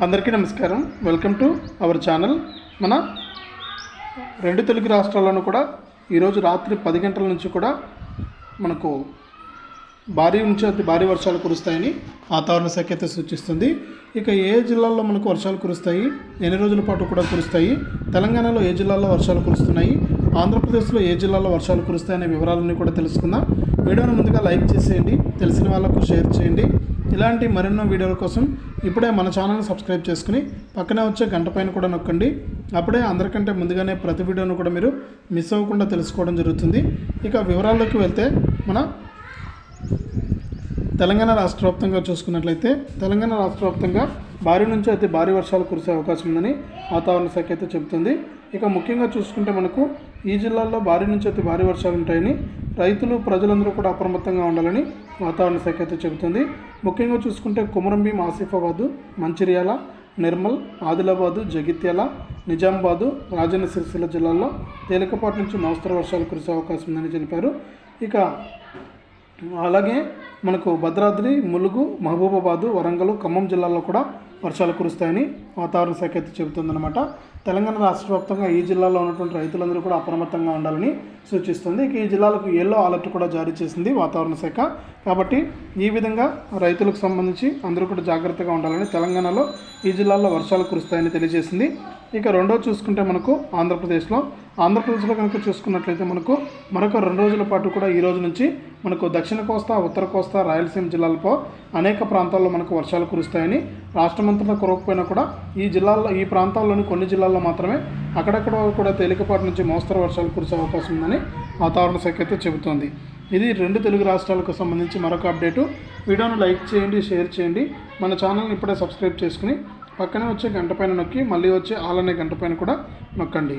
అందరికీ నమస్కారం. Welcome to our channel మన రెండు తెలుగు రాష్ట్రాల్లోనూ కూడా ఈరోజు రాత్రి పది గంటల నుంచి కూడా మనకు భారీ నుంచి అతి భారీ వర్షాలు కురుస్తాయని వాతావరణ శాఖ అయితే సూచిస్తుంది. ఇక ఏ జిల్లాల్లో మనకు వర్షాలు కురుస్తాయి? ఎన్ని రోజుల పాటు కూడా కురుస్తాయి? తెలంగాణలో ఏ జిల్లాల్లో వర్షాలు కురుస్తున్నాయి? ఆంధ్రప్రదేశ్లో ఏ జిల్లాలో వర్షాలు కురుస్తాయనే వివరాలన్నీ కూడా తెలుసుకుందాం. వీడియోను ముందుగా లైక్ చేసేయండి తెలిసిన వాళ్ళకు షేర్ చేయండి. ఇలాంటి మరెన్నో వీడియోల కోసం ఇప్పుడే మన ఛానల్ని సబ్స్క్రైబ్ చేసుకుని పక్కనే వచ్చే గంట పైన కూడా నొక్కండి. అప్పుడే అందరికంటే ముందుగానే ప్రతి వీడియోను కూడా మీరు మిస్ అవ్వకుండా తెలుసుకోవడం జరుగుతుంది. ఇక వివరాల్లోకి వెళ్తే మన తెలంగాణ రాష్ట్ర వ్యాప్తంగా చూసుకున్నట్లయితే తెలంగాణ రాష్ట్ర వ్యాప్తంగా భారీ నుంచి అతి భారీ వర్షాలు కురిసే అవకాశం ఉందని వాతావరణ శాఖ అయితే చెబుతుంది. ఇక ముఖ్యంగా చూసుకుంటే మనకు ఈ జిల్లాల్లో భారీ నుంచి అతి భారీ వర్షాలు ఉంటాయని రైతులు ప్రజలందరూ కూడా అప్రమత్తంగా ఉండాలని వాతావరణ శాఖ అయితే చెబుతుంది. ముఖ్యంగా చూసుకుంటే కుమరంభీం ఆసిఫాబాదు మంచిర్యాల నిర్మల్ ఆదిలాబాదు జగిత్యాల నిజామాబాదు రాజన్న సిరిసిల్ల జిల్లాల్లో తేలికపాటి నుంచి మోస్తరు వర్షాలు కురిసే అవకాశం ఉందని తెలిపారు. ఇక అలాగే మనకు భద్రాద్రి ములుగు మహబూబాబాదు వరంగల్ ఖమ్మం జిల్లాల్లో కూడా వర్షాలు కురుస్తాయని వాతావరణ శాఖ అయితే చెబుతుందన్నమాట. తెలంగాణ రాష్ట్ర వ్యాప్తంగా ఈ జిల్లాలో ఉన్నటువంటి రైతులందరూ కూడా అప్రమత్తంగా ఉండాలని సూచిస్తుంది. ఇక ఈ జిల్లాలకు ఎల్లో అలర్ట్ కూడా జారీ చేసింది వాతావరణ శాఖ. కాబట్టి ఈ విధంగా రైతులకు సంబంధించి అందరూ కూడా జాగ్రత్తగా ఉండాలని తెలంగాణలో ఈ జిల్లాల్లో వర్షాలు కురుస్తాయని తెలియజేసింది. ఇక రెండో చూసుకుంటే మనకు ఆంధ్రప్రదేశ్లో. ఆంధ్రప్రదేశ్లో కనుక చూసుకున్నట్లయితే మనకు మరొక రెండు రోజుల పాటు కూడా ఈ రోజు నుంచి మనకు దక్షిణ కోస్తా ఉత్తర కోస్తా రాయలసీమ జిల్లాలపై అనేక ప్రాంతాల్లో మనకు వర్షాలు కురుస్తాయని రాష్ట్రమంతటా కురవకపోయినా కూడా ఈ జిల్లాల్లో ఈ ప్రాంతాల్లోని కొన్ని జిల్లాల్లో మాత్రమే అక్కడక్కడ కూడా తేలికపాటి నుంచి మోస్తరు వర్షాలు కురిసే అవకాశం ఉందని వాతావరణ శాఖ అయితే చెబుతోంది. ఇది రెండు తెలుగు రాష్ట్రాలకు సంబంధించి మరొక అప్డేటు వీడియోను లైక్ చేయండి షేర్ చేయండి. మన ఛానల్ని ఇప్పుడే సబ్స్క్రైబ్ చేసుకుని పక్కనే వచ్చే గంట పైన నొక్కి మళ్ళీ వచ్చే ఆలనే గంట పైన కూడా నొక్కండి.